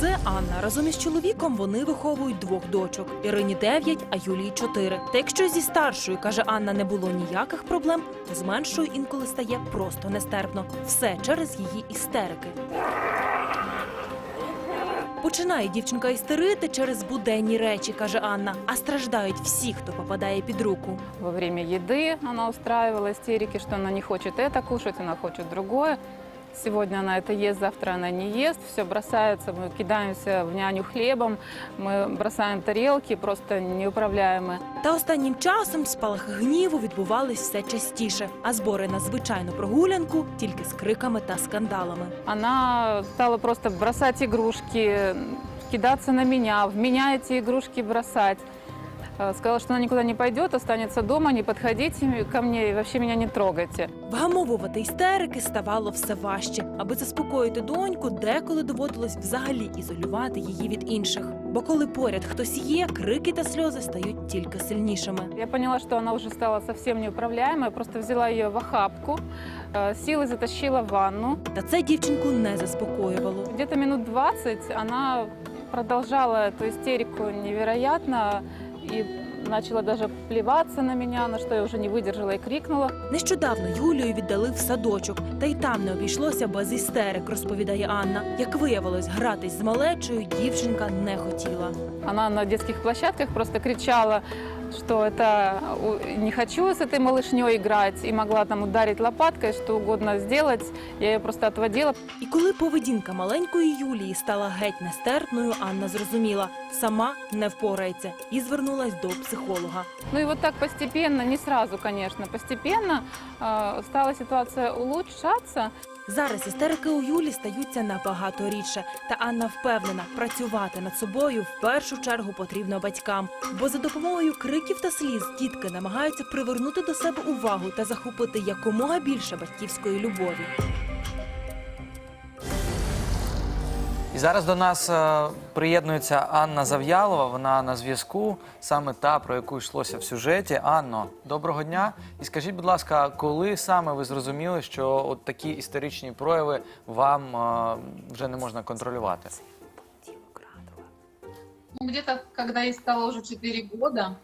Це Анна. Разом із чоловіком вони виховують двох дочок. Ірині 9, а Юлії 4. Та якщо зі старшою, каже Анна, не було ніяких проблем, то з меншою інколи стає просто нестерпно. Все через її істерики. Починає дівчинка істерити через буденні речі, каже Анна. А страждають всі, хто попадає під руку. Во время еды она устраивала истерики, что она не хочет это кушать, она хочет другое. Сегодня она это ест, завтра она не ест. Все бросается, мы кидаемся в няню хлебом, мы бросаем тарелки, просто неуправляемые. Та останнім часом спалахи гніву відбувались все частіше, а збори на звичайну прогулянку тільки з криками та скандалами. Она стала просто бросать игрушки, кидаться на меня, в меня эти игрушки бросать. Э, Сказала, что она никуда не пойдет, останется дома, не подходите ко мне и вообще меня не трогайте. Вгамовувати істерики ставало все важче. Аби заспокоїти доньку, деколи доводилось взагалі ізолювати її від інших. Бо коли поряд хтось є, крики та сльози стають тільки сильнішими. Я поняла, что она уже стала совсем неуправляемой, просто взяла ее в охапку, э, силой затащила в ванну. Та це дівчинку не заспокоювало. Где-то минут 20 она продолжала эту истерику невероятно и начала даже плеваться на меня, на что я уже не выдержала и крикнула. Нещодавно Юлію віддали в садочок, та й там не обійшлося без істерик, розповідає Анна. Як виявилось, гратись з малечою дівчинка не хотіла. Она на детских площадках просто кричала, что это у- не хочу с этой малышней играть, и могла там ударить лопаткой, что угодно сделать. Я ее просто отводила. І коли поведінка маленької Юлії стала геть нестерпною, Анна зрозуміла, сама не впорається і звернулась до психолога. Ну и вот так постепенно, не сразу, конечно, постепенно э, стала ситуация улучшаться. Зараз істерики у Юлі стаються набагато рідше, та Анна впевнена, працювати над собою в першу чергу потрібно батькам, бо за допомогою криків та сліз дітки намагаються привернути до себе увагу та захопити якомога більше батьківської любові. Зараз до нас е, приєднується Анна Зав'ялова. Вона на зв'язку, саме та, про яку йшлося в сюжеті. Анно, доброго дня. І скажіть, будь ласка, коли саме ви зрозуміли, що от такі історичні прояви вам е, вже не можна контролювати? Ну, где-то, когда ей стало уже 4 года,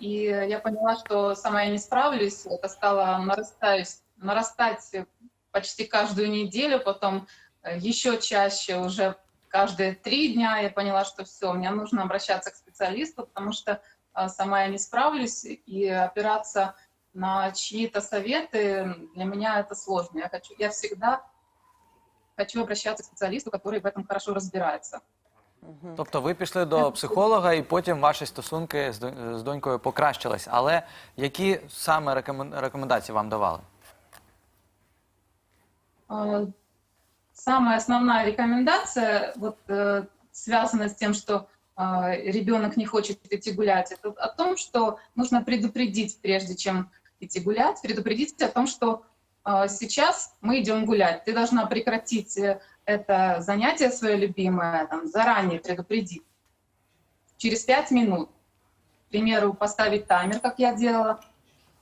и я поняла, что сама я не справлюсь, это стало нарастать, нарастать почти каждую неделю, потом э, еще чаще, уже каждые три дня я поняла, что все, мне нужно обращаться к специалисту, потому что а, сама я не справлюсь, и опираться на чьи-то советы для меня это сложно. Я, хочу, я всегда хочу обращаться к специалисту, который в этом хорошо разбирается. Тобто ви пішли до психолога, і потім ваші стосунки з донь- з донькою покращились. Але які саме рекомен- рекомендації вам давали? Э, Самая основная рекомендация, вот, э, связанная с тем, что э, ребенок не хочет идти гулять, это о том, что нужно предупредить, прежде чем идти гулять, предупредить о том, что сейчас мы идем гулять. Ты должна прекратить это занятие свое любимое, там, заранее предупредить. Через пять минут. К примеру, поставить таймер, как я делала.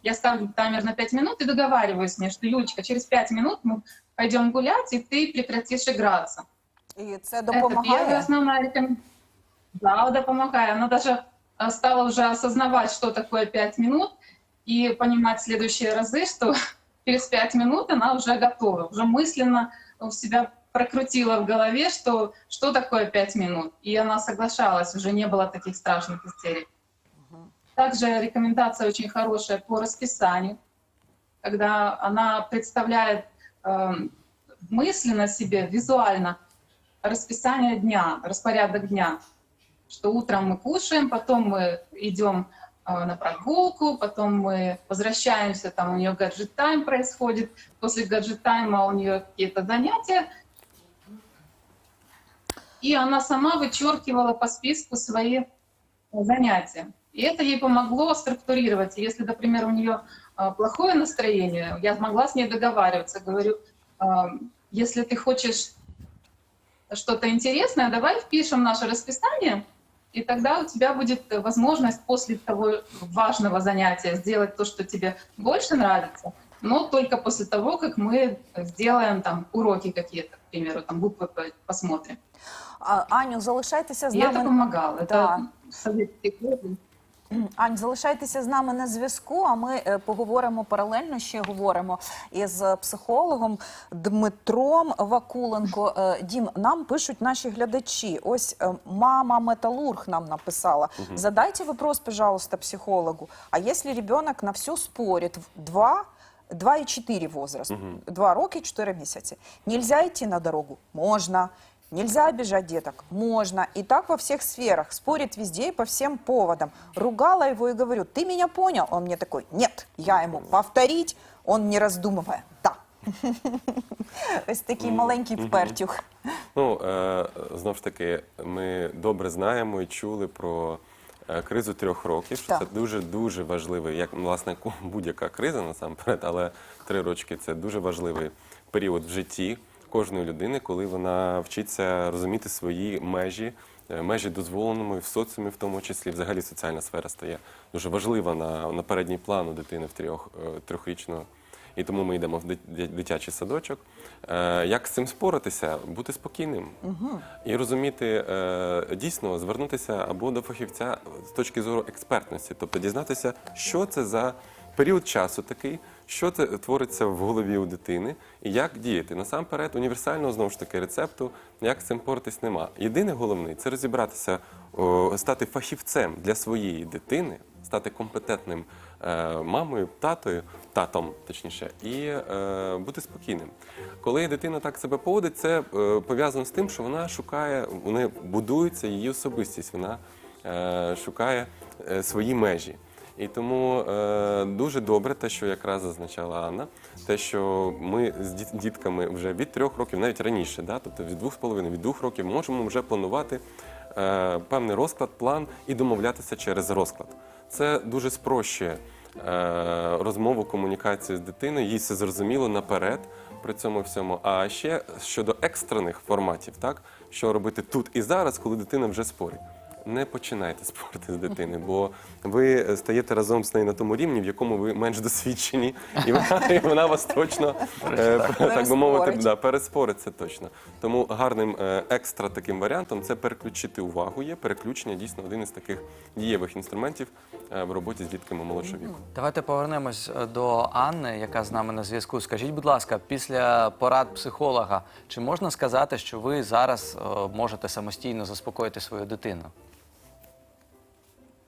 Я ставлю таймер на 5 минут и договариваюсь с ней, что, Юлечка, через 5 минут мы пойдем гулять, и ты прекратишь играться. І це Это первая основная рекомендация. Да, допомагает. Она даже э, стала уже осознавать, что такое 5 минут, и понимать в следующие разы, что через 5 минут она уже готова, уже мысленно у себя прокрутила в голове, что, что такое 5 минут. И она соглашалась, уже не было таких страшных истерик. Также рекомендация очень хорошая по расписанию, когда она представляет мысленно себе, визуально расписание дня, распорядок дня, что утром мы кушаем, потом мы идем э, на прогулку, потом мы возвращаемся, там у нее гаджет-тайм происходит, после гаджет-тайма у нее какие-то занятия, и она сама вычеркивала по списку свои э, занятия. И это ей помогло структурировать. Если, например, у нее плохое настроение, я могла с ней договариваться, говорю, э, если ты хочешь что-то интересное, давай впишем наше расписание, и тогда у тебя будет возможность после того важного занятия сделать то, что тебе больше нравится, но только после того, как мы сделаем там уроки какие-то, к примеру, там буквы по- посмотрим. А, Аню, залишайтеся з И это нами. помогало. Да. Это советские годы. Ань, залишайтеся з нами на зв'язку. А ми е, поговоримо паралельно. Ще говоримо із е, психологом Дмитром Вакуленко. Е, Дім, нам пишуть наші глядачі. Ось мама металург нам написала. Задайте вопрос, пожалуйста, психологу. А если ребенок на все спорит в два 2,4 возраст, 2 роки 4 місяці. Нельзя идти на дорогу? Можно. Нельзя обижать деток? Можно. И так во всех сферах. Спорит везде и по всем поводам. Ругала его и говорю, ты меня понял? Он мне такой, нет. Я ему повторить, он не раздумывая, да. Ось такий маленький впертюх. Ну, е, знову ж таки, ми добре знаємо і чули про е, кризу трьох років. Що Так. це дуже дуже важливий, як власне ку- будь-яка криза насамперед, але три рочки це дуже важливий період в житті кожної людини, коли вона вчиться розуміти свої межі. е, Межі дозволеному і в соціумі, в тому числі, взагалі соціальна сфера стає дуже важлива на, на передній план у дитини в трьох, е, трьохрічного і тому ми йдемо в дитячий садочок. Е, Як з цим споратися? Бути спокійним і розуміти, дійсно звернутися або до фахівця з точки зору експертності, тобто дізнатися, що це за період часу такий, що твориться в голові у дитини і як діяти. Насамперед, універсального знову ж таки рецепту, як з цим поратись нема. Єдине головне це розібратися, стати фахівцем для своєї дитини, стати компетентним е, мамою, татою, татом, точніше, і е, бути спокійним. Коли дитина так себе поводить, це е, пов'язано з тим, що вона шукає, вони будується її особистість, вона шукає свої межі. І тому е, дуже добре те, що якраз зазначала Анна, те, що ми з діт- дітками вже від трьох років, навіть раніше, да, тобто від двох з половиною, від двох років, можемо вже планувати е, певний розклад, план і домовлятися через розклад. Це дуже спрощує е, розмову, комунікацію з дитиною, їй все зрозуміло наперед при цьому всьому. А ще щодо екстрених форматів, так що робити тут і зараз, коли дитина вже спорить. Не починайте спорити з дитини, бо ви стаєте разом з нею на тому рівні, в якому ви менш досвідчені, і вона, і вона вас точно е, так би мовити, да, переспорить це точно. Тому гарним е, екстра таким варіантом це переключити увагу. Є переключення дійсно один із таких дієвих інструментів е, в роботі з дітками молодшого віку. Давайте повернемось до Анни, яка з нами на зв'язку. Скажіть, будь ласка, після порад психолога, чи можна сказати, що ви зараз е, можете самостійно заспокоїти свою дитину?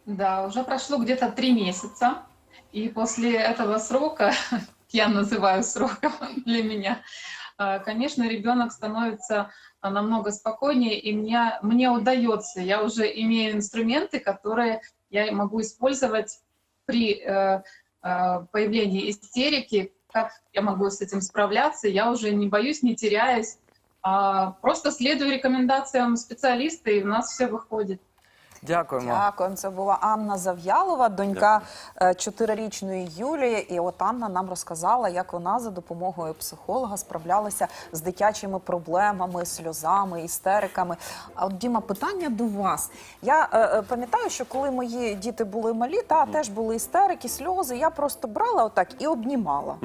Да, уже прошло где-то три месяца, и после этого срока, я называю сроком для меня, а, конечно, ребенок становится а, намного спокойнее, и мне, мне удается, я уже имею инструменты, которые я могу использовать при э, э, появлении истерики, как я могу с этим справляться, я уже не боюсь, не теряюсь, а просто следую рекомендациям специалиста, и у нас все выходит. Дякуємо. Дякую. Це була Анна Зав'ялова, донька е, чотирирічної Юлії. І от Анна нам розказала, як вона за допомогою психолога справлялася з дитячими проблемами, сльозами, істериками. А от Діма, питання до вас. Я е, е, пам'ятаю, що коли мої діти були малі, та теж були істерики, сльози. Я просто брала отак і обнімала.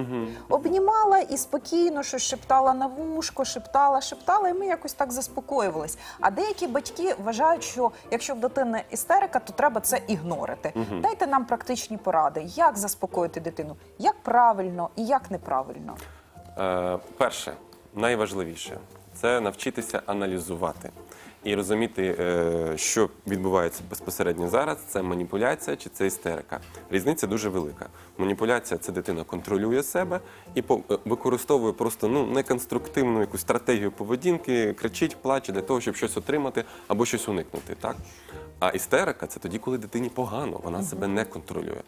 Обнімала і спокійно щось шептала на вушко, шептала, шептала, і ми якось так заспокоювались. А деякі батьки вважають, що якщо в дитини істерика, то треба це ігнорити. Дайте нам практичні поради, як заспокоїти дитину, як правильно і як неправильно. Е, перше, найважливіше це навчитися аналізувати і розуміти, е, що відбувається безпосередньо зараз. Це маніпуляція чи це істерика. Різниця дуже велика. Маніпуляція це дитина контролює себе і е, використовує просто ну неконструктивну якусь стратегію поведінки, кричить, плаче для того, щоб щось отримати або щось уникнути. Так а істерика це тоді, коли дитині погано, вона себе не контролює.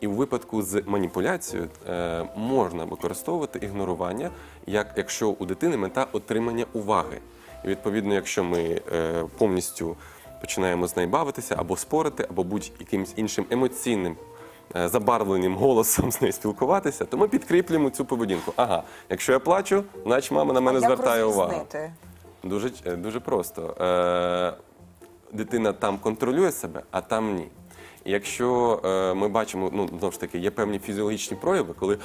І у випадку з маніпуляцією е, можна використовувати ігнорування, як якщо у дитини мета отримання уваги. І відповідно, якщо ми е, повністю починаємо з нею бавитися або спорити, або будь-якимось іншим емоційним. е, Забарвленим голосом з нею спілкуватися, то ми підкріплюємо цю поведінку. Ага, якщо я плачу, значить мама на мене А як звертає увагу. Дуже, е, дуже просто. Е, дитина там контролює себе, а там ні. І якщо ми бачимо, ну знову ж таки, є певні фізіологічні прояви, коли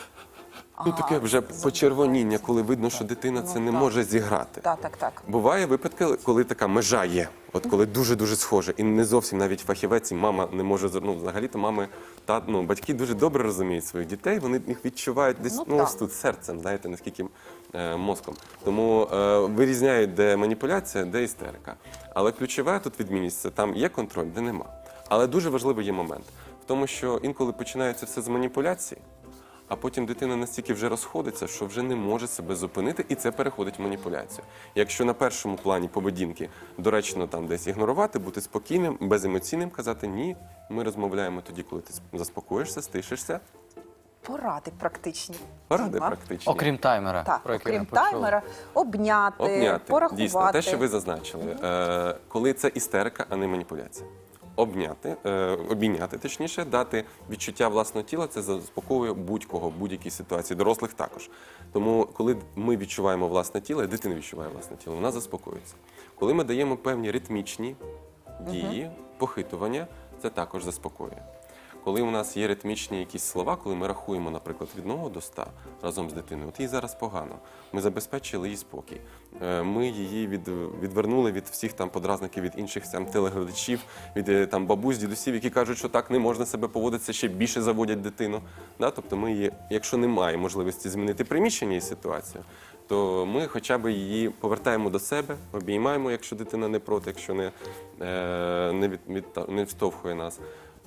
Ну таке вже почервоніння, коли видно, що дитина це не може зіграти. Так, так, так. Буває випадки, коли така межа є, от коли дуже дуже схоже, і не зовсім навіть фахівець, і мама не може зр- ну, взагалі-то мами та ну батьки дуже добре розуміють своїх дітей. Вони їх відчувають десь Ну, ну, так. ось тут серцем, знаєте, наскільки е, мозком. Тому е, вирізняють, де маніпуляція, де істерика. Але ключова тут відмінність це там є контроль, де нема. Але дуже важливий є момент в тому, що інколи починається все з маніпуляції. А потім дитина настільки вже розходиться, що вже не може себе зупинити, і це переходить в маніпуляцію. Якщо на першому плані поведінки доречно там десь ігнорувати, бути спокійним, беземоційним, казати ні, ми розмовляємо тоді, коли ти заспокоїшся, стишишся. Поради практичні. Поради Діма. практичні. Окрім таймера, Так, про який окрім ми почули. таймера, обняти, Обняти. порахувати. Дійсно, те, що ви зазначили. Е, коли це істерика, а не маніпуляція. Обняти, е, обійняти, точніше, дати відчуття власного тіла, це заспокоює будь-кого, будь-якій ситуації, дорослих також. Тому, коли ми відчуваємо власне тіло, і дитина відчуває власне тіло, вона заспокоюється. Коли ми даємо певні ритмічні дії, похитування, це також заспокоює. Коли у нас є ритмічні якісь слова, коли ми рахуємо, наприклад, від 1 до 100 разом з дитиною, от їй зараз погано. Ми забезпечили їй спокій. Е, Ми її від, відвернули від всіх там подразників, від інших там телеглядачів, від е, там бабусь, дідусів, які кажуть, що так не можна себе поводитися, ще більше заводять дитину. Да? Тобто, ми її, якщо немає можливості змінити приміщення і ситуацію, то ми хоча б її повертаємо до себе, обіймаємо, якщо дитина не проти, якщо не, е, не, від- не відштовхує нас.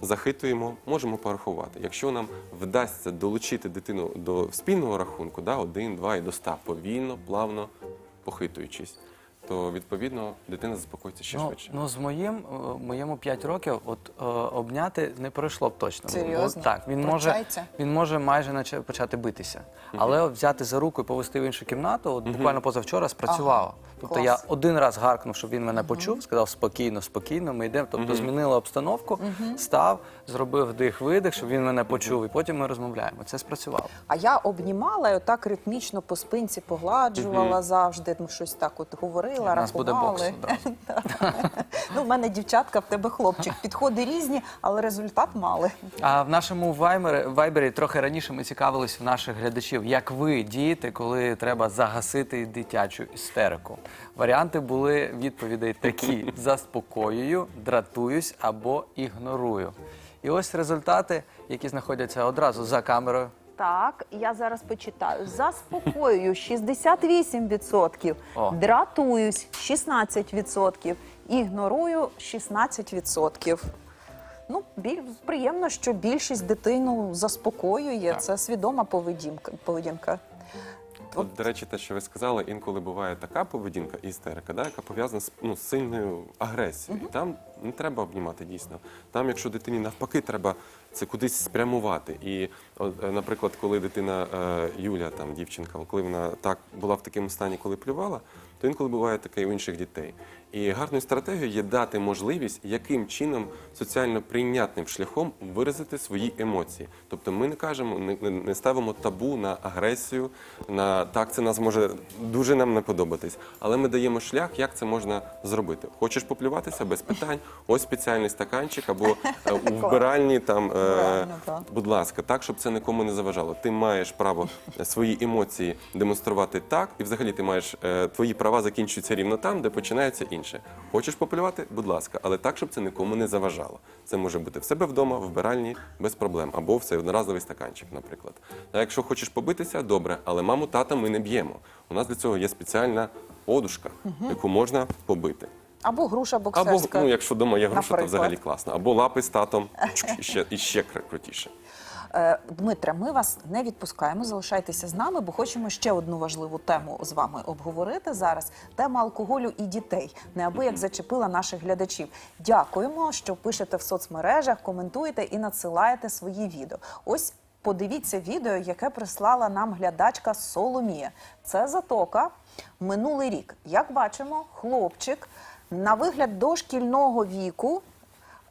Захитуємо, можемо порахувати. Якщо нам вдасться долучити дитину до спільного рахунку, да, один, два і до ста, повільно, плавно, похитуючись, то відповідно дитина заспокоїться ще Ну, швидше. ну з моїм е, моєму 5 років, от е, обняти не пройшло б точно. Серйозно? Бо, так, він може, Прощається? він може майже наче почати битися. Але от взяти за руку і повести в іншу кімнату, от буквально позавчора спрацювало. тобто клас. я один раз гаркнув, щоб він мене почув, сказав спокійно, спокійно, ми йдемо. Тобто змінили обстановку, став, зробив вдих-видих, щоб він мене почув, і потім ми розмовляємо. Це спрацювало. А я обнімала і отак ритмічно по спинці погладжувала завжди, ну, щось так от говорила, У нас буде рахували. бокс. Ну, в мене дівчатка, в тебе хлопчик. Підходи різні, але результат мали. А в нашому вайбері трохи раніше ми цікавились в наших глядачів, як ви дієте, коли треба загасити дитячу істерику. Варіанти були відповідей такі: заспокоюю, дратуюсь або ігнорую. І ось результати, які знаходяться одразу за камерою. Так, я зараз почитаю. Заспокоюю 68%, О. дратуюсь 16%, ігнорую 16%. Ну, біль... приємно, що більшість дитину заспокоює. Це свідома поведінка. поведінка. От, до речі, те, що ви сказали, інколи буває така поведінка істерика, да, яка пов'язана з ну, з сильною агресією. І Там не треба обнімати дійсно. Там, якщо дитині навпаки, треба це кудись спрямувати. І, от, е, наприклад, коли дитина е, Юля, там дівчинка, коли вона так була в такому стані, коли плювала, то інколи буває таке і у інших дітей. І гарною стратегією є дати можливість, яким чином соціально прийнятним шляхом виразити свої емоції. Тобто ми не кажемо, не, ставимо табу на агресію, на так, це нас може дуже нам не подобатись. Але ми даємо шлях, як це можна зробити. Хочеш поплюватися без питань? Ось спеціальний стаканчик або е, у вбиральні там, е, будь ласка, так, щоб це нікому не заважало. Ти маєш право е, свої емоції демонструвати так, і взагалі ти маєш е, твої права закінчуються рівно там, де починається інше. Хочеш поплювати? Будь ласка, але так, щоб це нікому не заважало. Це може бути в себе вдома, в вбиральні, без проблем, або в цей одноразовий стаканчик, наприклад. А якщо хочеш побитися, добре, але маму, тата ми не б'ємо. У нас для цього є спеціальна подушка, яку можна побити. Або груша Або, ну, якщо вдома є груша, то взагалі класно. Або лапи з татом, і ще, і ще кр- крутіше. Е, Дмитре, ми вас не відпускаємо. Залишайтеся з нами, бо хочемо ще одну важливу тему з вами обговорити зараз. Тема алкоголю і дітей неабияк зачепила наших глядачів. Дякуємо, що пишете в соцмережах, коментуєте і надсилаєте свої відео. Ось. Подивіться відео, яке прислала нам глядачка Соломія. Це затока минулий рік. Як бачимо, хлопчик на вигляд дошкільного віку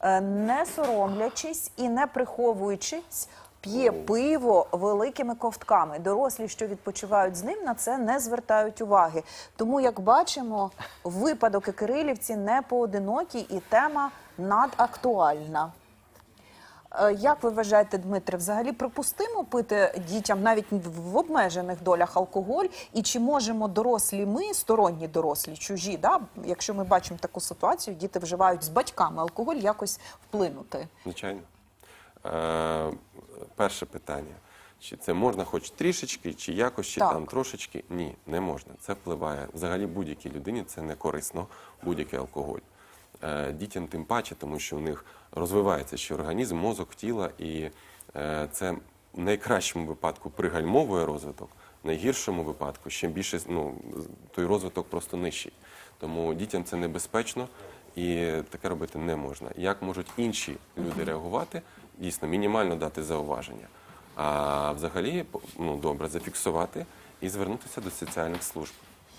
е, не соромлячись і не приховуючись, п'є пиво великими ковтками. Дорослі, що відпочивають з ним, на це не звертають уваги. Тому, як бачимо, випадок і Кирилівці не поодинокі, і тема надактуальна. Е, Як ви вважаєте, Дмитре, взагалі припустимо пити дітям навіть в обмежених долях алкоголь? І чи можемо дорослі ми, сторонні дорослі, чужі, да? якщо ми бачимо таку ситуацію, діти вживають з батьками алкоголь, якось вплинути? Звичайно. Е, перше питання. Чи це можна хоч трішечки, чи якось, чи Так. там трошечки? Ні, не можна. Це впливає. Взагалі будь-якій людині це не корисно, будь-який алкоголь. Е, дітям тим паче, тому що у них розвивається ще організм, мозок, тіла, і е, це в найкращому випадку пригальмовує розвиток, в найгіршому випадку ще більше ну, той розвиток просто нижчий. Тому дітям це небезпечно і таке робити не можна. Як можуть інші люди реагувати? Дійсно, мінімально дати зауваження. А взагалі, по- ну добре, зафіксувати і звернутися до соціальних служб.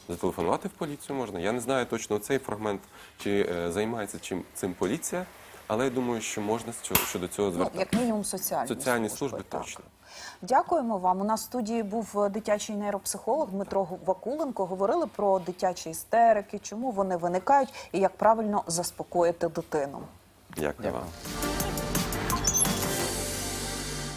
Зателефонувати в поліцію можна. Я не знаю точно цей фрагмент, чи е, займається чим цим поліція, але я думаю, що можна щодо цього Ну, як мінімум соціальні, Соціальні служби так. точно. Дякуємо вам. У нас в студії був е, дитячий нейропсихолог Дмитро Вакуленко. Говорили про дитячі істерики, чому вони виникають і як правильно заспокоїти дитину. Дякую вам.